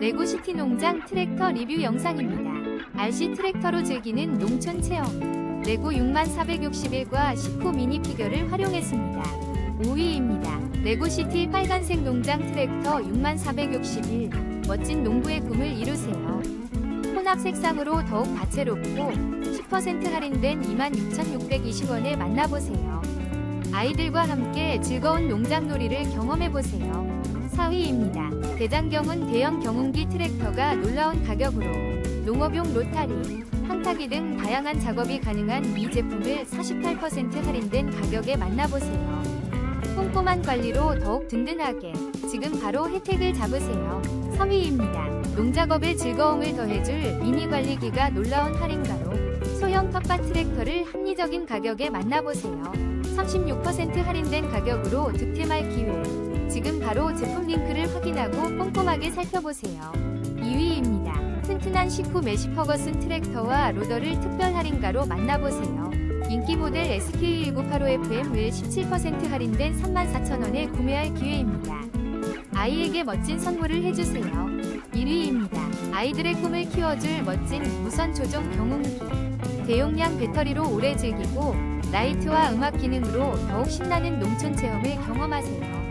레고시티 농장 트랙터 리뷰 영상입니다. RC 트랙터로 즐기는 농촌 체험. 레고 6461과 19 미니 피겨를 활용했습니다. 5위입니다. 레고시티 빨간색 농장 트랙터 6461. 멋진 농부의 꿈을 이루세요. 혼합 색상으로 더욱 다채롭고 10% 할인된 26,620원에 만나보세요. 아이들과 함께 즐거운 농장놀이를 경험해보세요. 4위입니다. 대장경운 대형 경운기 트랙터가 놀라운 가격으로 농업용 로타리, 한타기 등 다양한 작업이 가능한 이 제품을 48% 할인된 가격에 만나보세요. 꼼꼼한 관리로 더욱 든든하게 지금 바로 혜택을 잡으세요. 3위입니다. 농작업의 즐거움을 더해줄 미니 관리기가 놀라운 할인가로 소형 텃밭 트랙터를 합리적인 가격에 만나보세요. 36% 할인된 가격으로 득템할 기회. 지금 바로 제품 링크를 확인하고 꼼꼼하게 살펴보세요. 2위입니다. 튼튼한 식후 메시 퍼거슨 트랙터와 로더를 특별 할인가로 만나보세요. 인기 모델 SK1985FM을 17% 할인된 34,000원에 구매할 기회입니다. 아이에게 멋진 선물을 해주세요. 1위입니다. 아이들의 꿈을 키워줄 멋진 무선 조종 경운기. 대용량 배터리로 오래 즐기고 라이트와 음악 기능으로 더욱 신나는 농촌 체험을 경험하세요.